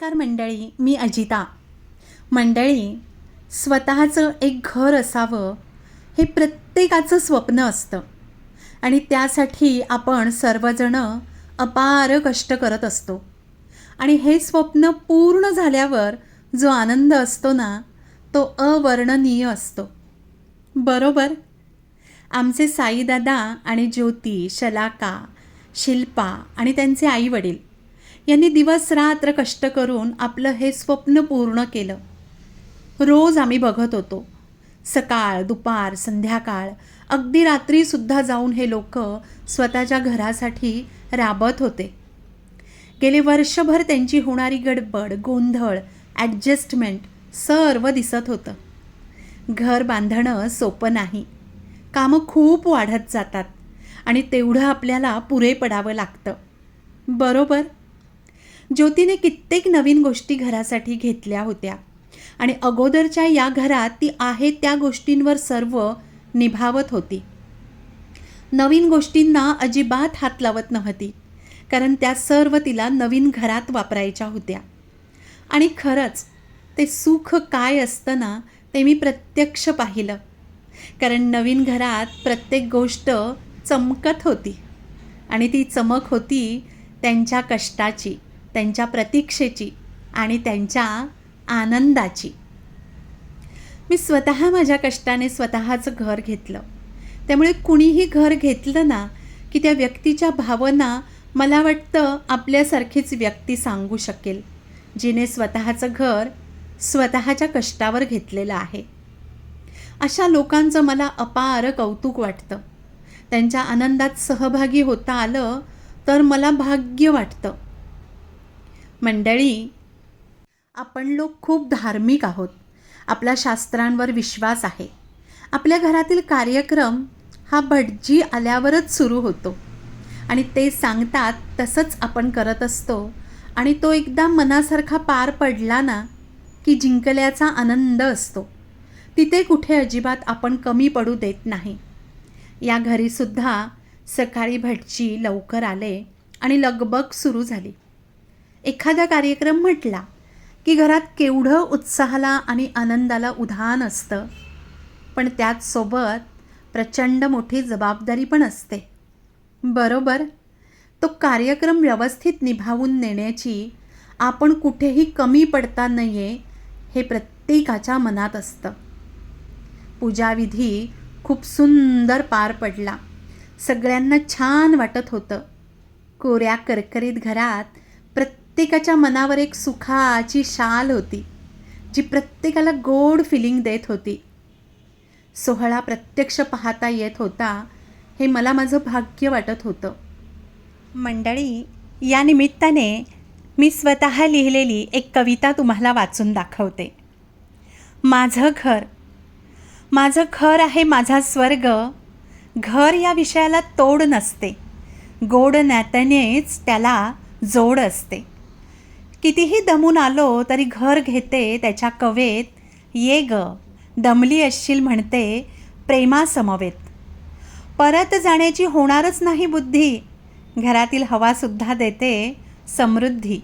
नमस्कार मंडळी मी अजिता. मंडळी स्वतःचं एक घर असावं हे प्रत्येकाचं स्वप्न असतं. आणि त्यासाठी आपण सर्वजणं अपार कष्ट करत असतो. आणि हे स्वप्न पूर्ण झाल्यावर जो आनंद असतो ना तो अवर्णनीय असतो. बरोबर? आमचे साईदादा आणि ज्योती शलाका शिल्पा आणि त्यांचे आईवडील. यांनी दिवस रात्र कष्ट करून आपलं हे स्वप्न पूर्ण केलं. रोज आम्ही बघत होतो. सकाळ दुपार संध्याकाळ अगदी रात्रीसुद्धा जाऊन हे लोक स्वतःच्या घरासाठी राबत होते. गेले वर्षभर त्यांची होणारी गडबड गोंधळ ॲडजस्टमेंट सर्व दिसत होतं. घर बांधणं सोपं नाही. कामं खूप वाढत जातात आणि तेवढं आपल्याला पुरे पडावं लागतं. बरोबर? ज्योतीने कित्येक नवीन गोष्टी घरासाठी घेतल्या होत्या. आणि अगोदरच्या या घरात ती आहे त्या गोष्टींवर सर्व निभावत होती. नवीन गोष्टींना अजिबात हात लावत नव्हती कारण त्या सर्व तिला नवीन घरात वापरायच्या होत्या. आणि खरंच ते सुख काय असतं ना ते मी प्रत्यक्ष पाहिलं कारण नवीन घरात प्रत्येक गोष्ट चमकत होती. आणि ती चमक होती त्यांच्या कष्टाची. त्यांच्या प्रतीक्षेची आणि त्यांच्या आनंदाची. मी स्वतः माझ्या कष्टाने स्वतःचं घर घेतलं. त्यामुळे कुणीही घर घेतलं ना की त्या व्यक्तीच्या भावना मला वाटतं आपल्यासारखीच व्यक्ती सांगू शकेल जिने स्वतःचं घर स्वतःच्या कष्टावर घेतलेलं आहे. अशा लोकांचं मला अपार कौतुक वाटतं. त्यांच्या आनंदात सहभागी होता आलं तर मला भाग्य वाटतं. मंडळी आपण लोक खूप धार्मिक आहोत. आपल्या शास्त्रांवर विश्वास आहे. आपल्या घरातील कार्यक्रम हा भटजी आल्यावरच सुरू होतो. आणि ते सांगतात तसंच आपण करत असतो. आणि तो एकदा मनासारखा पार पडला ना की जिंकल्याचा आनंद असतो. तिथे कुठे अजिबात आपण कमी पडू देत नाही. या घरीसुद्धा सकाळी भटजी लवकर आले आणि लगबग सुरू झाली. एखादा कार्यक्रम म्हटला की घरात केवढं उत्साहाला आणि आनंदाला उधाण असतं पण त्याचसोबत प्रचंड मोठी जबाबदारी पण असते. बरोबर तो कार्यक्रम व्यवस्थित निभावून नेण्याची आपण कुठेही कमी पडता नये हे प्रत्येकाच्या मनात असतं. पूजाविधी खूप सुंदर पार पडला. सगळ्यांना छान वाटत होतं. कोऱ्या करकरीत घरात प्रत्येकाच्या मनावर एक सुखाची शाल होती जी प्रत्येकाला गोड फिलिंग देत होती. सोहळा प्रत्यक्ष पाहता येत होता हे मला माझं भाग्य वाटत होतं. मंडळी या निमित्ताने मी स्वतः लिहिलेली एक कविता तुम्हाला वाचून दाखवते. माझं घर. माझं घर आहे माझा स्वर्ग. घर या विषयाला तोड नसते. गोड नात्यानेच त्याला जोड असते. कितीही दमून आलो तरी घर घेते त्याच्या कवेत. ये ग दमली असशील म्हणते प्रेमासमवेत. परत जाण्याची होणारच नाही बुद्धी. घरातील हवासुद्धा देते समृद्धी.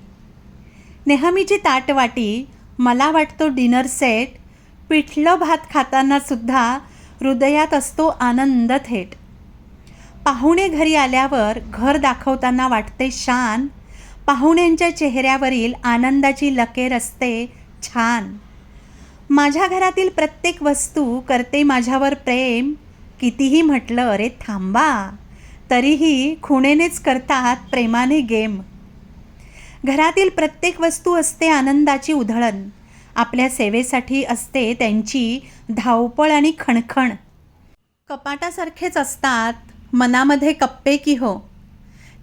नेहमीची ताटवाटी मला वाटतो डिनर सेट. पिठलं भात खातानासुद्धा हृदयात असतो आनंद थेट. पाहुणे घरी आल्यावर घर दाखवताना वाटते शान. पाहुण्यांच्या चेहऱ्यावरील आनंदाची लकेर असते छान. माझ्या घरातील प्रत्येक वस्तू करते माझ्यावर प्रेम. कितीही म्हटलं अरे थांबा. तरीही खुणेनेच करतात प्रेमाने गेम. घरातील प्रत्येक वस्तू असते आनंदाची उधळण. आपल्या सेवेसाठी असते त्यांची धावपळ आणि खणखण. कपाटासारखेच असतात. मनामध्ये कप्पे की हो.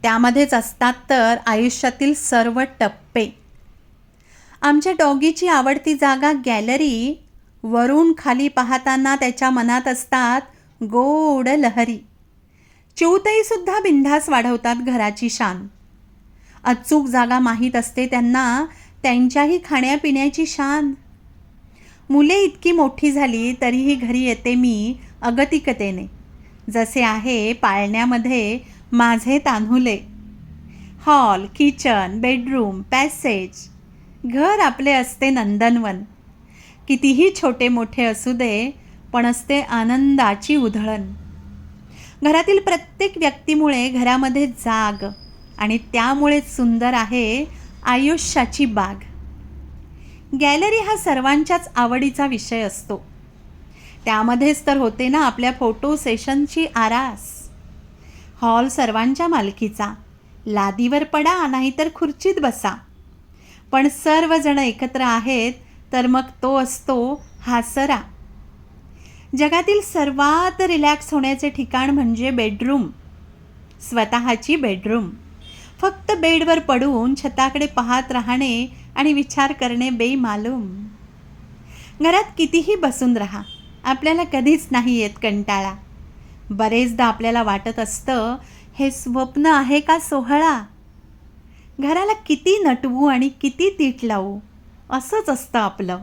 त्यामध्येच असतात तर आयुष्यातील सर्व टप्पे. आमच्या डॉगीची आवडती जागा गॅलरी वरून खाली पाहताना त्याच्या मनात असतात गोड लहरी. चिवताईसुद्धा बिंधास वाढवतात घराची शान. अचूक जागा माहीत असते त्यांना त्यांच्याही खाण्यापिण्याची शान. मुले इतकी मोठी झाली तरीही घरी येते मी अगतिकतेने. जसे आहे पाळण्यामध्ये माझे तान्हुले हॉल किचन बेडरूम पॅसेज. घर आपले असते नंदनवन. कितीही छोटे मोठे असू दे पण असते आनंदाची उधळण. घरातील प्रत्येक व्यक्तीमुळे घरामध्ये जाग आणि त्यामुळेच सुंदर आहे आयुष्याची बाग. गॅलरी हा सर्वांच्याच आवडीचा विषय असतो. त्यामध्येच तर होते ना आपल्या फोटो सेशनची आरास. हॉल सर्वांच्या मालकीचा. लादीवर पडा नाहीतर खुर्चीत बसा. पण सर्वजण एकत्र आहेत तर मग तो असतो हासरा जगातील सर्वात रिलॅक्स होण्याचे ठिकाण म्हणजे बेडरूम स्वतःची बेडरूम फक्त बेडवर पडून छताकडे पाहत राहणे आणि विचार करणे बेमालूम. घरात कितीही बसून राहा. आपल्याला कधीच नाही येत कंटाळा. बरेचदा आपल्याला वाटत असतं हे स्वप्न आहे का सोहळा? घराला किती नटवू आणि किती तीट लावू? असंच असतं आपलं.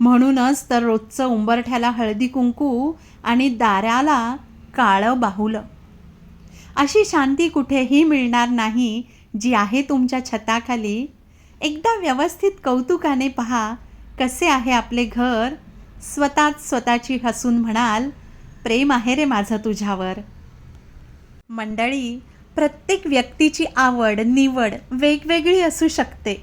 म्हणूनच तर रोजचं उंबरठ्याला हळदी कुंकू आणि दाराला काळं बाहुलं. अशी शांती कुठेही मिळणार नाही जी आहे तुमच्या छताखाली. एकदा व्यवस्थित कौतुकाने पहा कसे आहे आपले घर? स्वतःच स्वतःची हसून म्हणाल प्रेम आहे रे माझं तुझ्यावर. मंडळी प्रत्येक व्यक्तीची आवड निवड वेगवेगळी असू शकते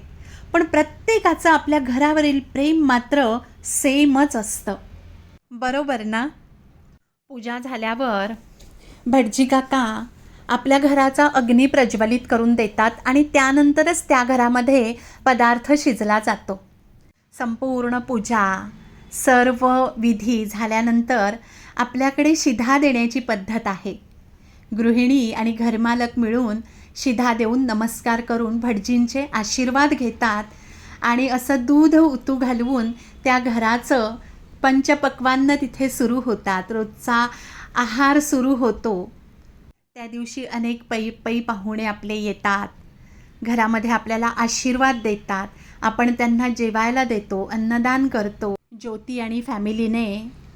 पण प्रत्येकाचं आपल्या घरावरील प्रेम मात्र सेमच असतं. बरोबर ना? पूजा झाल्यावर भटजी काका आपल्या घराचा अग्नी प्रज्वलित करून देतात आणि त्यानंतरच त्या घरामध्ये पदार्थ शिजला जातो. संपूर्ण पूजा सर्व विधी झाल्यानंतर आपल्याकडे शिधा देण्याची पद्धत आहे. गृहिणी आणि घरमालक मिळून शिधा देऊन नमस्कार करून भटजींचे आशीर्वाद घेतात आणि असं दूध उतू घालवून त्या घराचं पंचपक्वान्न तिथे सुरू होतात. रोजचा आहार सुरू होतो. त्या दिवशी अनेक पै पै पाहुणे आपले येतात. घरामध्ये आपल्याला आशीर्वाद देतात. आपण त्यांना जेवायला देतो अन्नदान करतो. ज्योती आणि फॅमिलीने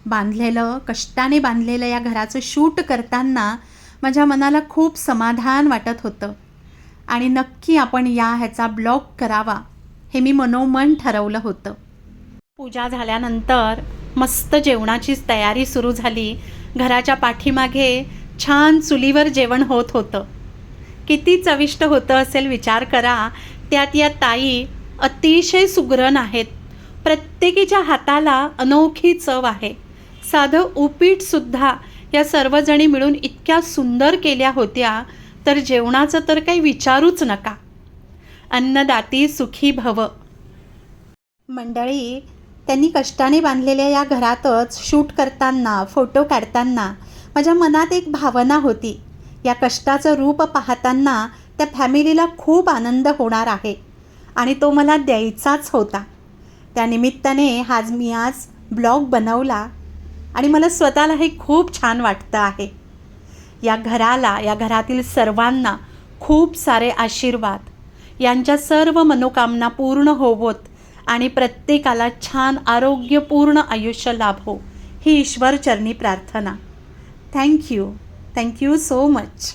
बांधलेलं कष्टाने बांधलेलं या घराचं शूट करताना माझ्या मनाला खूप समाधान वाटत होतं. आणि नक्की आपण या ह्याचा ब्लॉग करावा हे मी मनोमन ठरवलं होतं. पूजा झाल्यानंतर मस्त जेवणाचीच तयारी सुरू झाली. घराच्या पाठीमागे छान चुलीवर जेवण होत होतं. किती चविष्ट होतं असेल विचार करा. त्यात या ताई अतिशय सुग्रण आहेत. प्रत्येकीच्या हाताला अनोखी चव आहे. साधं उपीटसुद्धा या सर्वजणी मिळून इतक्या सुंदर केल्या होत्या तर जेवणाचं तर काही विचारूच नका. अन्नदाती सुखी भव. मंडळी त्यांनी कष्टाने बांधलेल्या या घरातच शूट करताना फोटो काढताना माझ्या मनात एक भावना होती. या कष्टाचं रूप पाहताना त्या फॅमिलीला खूप आनंद होणार आहे आणि तो मला द्यायचाच होता. त्यानिमित्ताने आज मी आज ब्लॉग बनवला आणि मला स्वतःला हे खूप छान वाटतं आहे. या घराला या घरातील सर्वांना खूप सारे आशीर्वाद. यांच्या सर्व मनोकामना पूर्ण होवोत आणि प्रत्येकाला छान आरोग्यपूर्ण आयुष्य लाभो ही ईश्वरचरणी प्रार्थना. Thank you thank you so much